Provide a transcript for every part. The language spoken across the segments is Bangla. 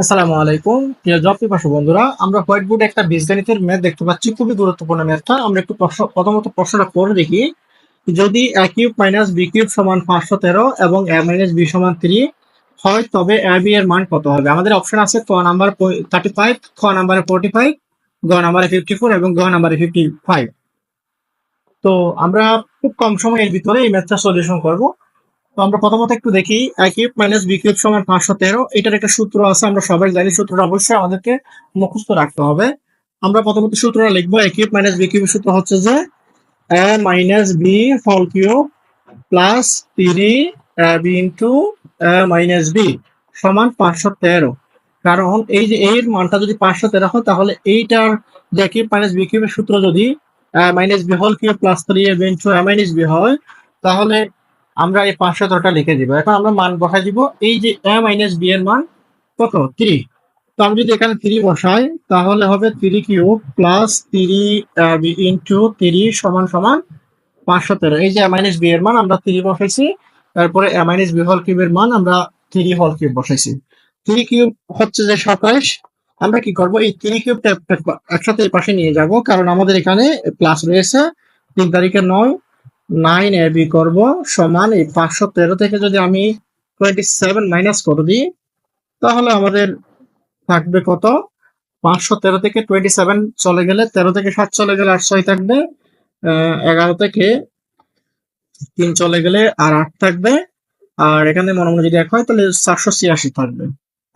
আসসালামু আলাইকুম। প্রিয় জব বন্ধুরা, আমরা হোয়াইট বোর্ডে একটা বীজগণিতের ম্যাথ দেখতে পাচ্ছি। খুবই গুরুত্বপূর্ণ ম্যাথটা। আমরা একটু প্রশ্ন, প্রথমত প্রশ্নটা পড়ে দেখি। যদি A cube minus B cube সমান পাঁচশো তেরো এবং এ মাইনাস বি সমান থ্রি হয় তবে এ বি এর মান কত হবে? আমাদের অপশন আছে ক নাম্বার থার্টি ফাইভ খ নাম্বারে ফোর্টি ফাইভ গ নাম্বারে ফিফটি ফোর এবং গ নাম্বারে ফিফটি ফাইভ তো আমরা খুব কম সময়ের ভিতরে এই ম্যাথটা সলিউশন করব। তো আমরা প্রথমত একটু দেখি A cube minus B cube সমান পাঁচশো তেরো। এটার একটা সূত্র আছে, আমরা সবাই জানি সূত্রটা অবশ্যই আমাদেরকে মুখস্থ রাখতে হবে। আমরা প্রথমত সূত্রটা লিখব এ কিউব মাইনাস বি সূত্র হচ্ছে যে A minus B whole cube plus three B into minus B সমান পাঁচশো তেরো। কারণ এই যে এর মানটা যদি পাঁচশো তেরো হয়, তাহলে এইটার যে কিউব মাইনাস বি কিউবের সূত্র যদি minus B whole cube plus three B into minus B হয়, তাহলে আমরা এই পাঁচশো তেরোটা লিখে দিব। এখন আমরা মান বসাই দিব। এই যে এ মাইনাস বি এর মান কত? থ্রি তো আমি যদি এখানে থ্রি বসাই, তাহলে হবে three cube plus three into three সমান সমান পাঁচশো তেরো। এই যে মাইনাস বি এর মান, আমরা থ্রি বসাইছি। তারপরে মাইনাস বি হল কিউবের মান, আমরা থ্রি হল কিউব বসাইছি। থ্রি কিউব হচ্ছে যে সাতাশ। আমরা কি করব? এই থ্রি কিউবটা একসাথে পাশে নিয়ে যাব, কারণ আমাদের এখানে প্লাস রয়েছে। তিন তারিখে নয়। নাইন এ বি করব সমান এই পাঁচশো তেরো থেকে যদি আমি টোয়েন্টি সেভেন মাইনাস করে দিই, তাহলে আমাদের থাকবে কত? পাঁচশো তেরো থেকে টোয়েন্টি সেভেন চলে গেলে তেরো থেকে সাত চলে গেলে আট ছয় থাকবে এগারো থেকে তিন চলে গেলে আর আট থাকবে। আর এখানে মনে মনে যদি এক হয়, তাহলে চারশো ছিয়াশি থাকবে।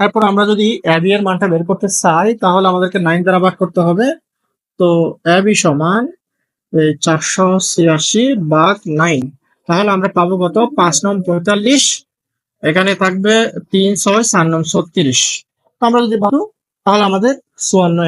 তারপর আমরা যদি অ্যাবি এর মানটা বের করতে চাই, তাহলে আমাদেরকে নাইন দ্বারা ভাগ করতে হবে। তো অ্যাবি সমান চারশো ছিয়াশি বাঘ নাইন তাহলে আমরা পাবো কত? পাঁচ নম পঁয়তাল্লিশ। এখানে থাকবে তিন ছয় চার নম ছত্রিশ আমরা যদি পাবো তাহলে আমাদের চুয়ান্ন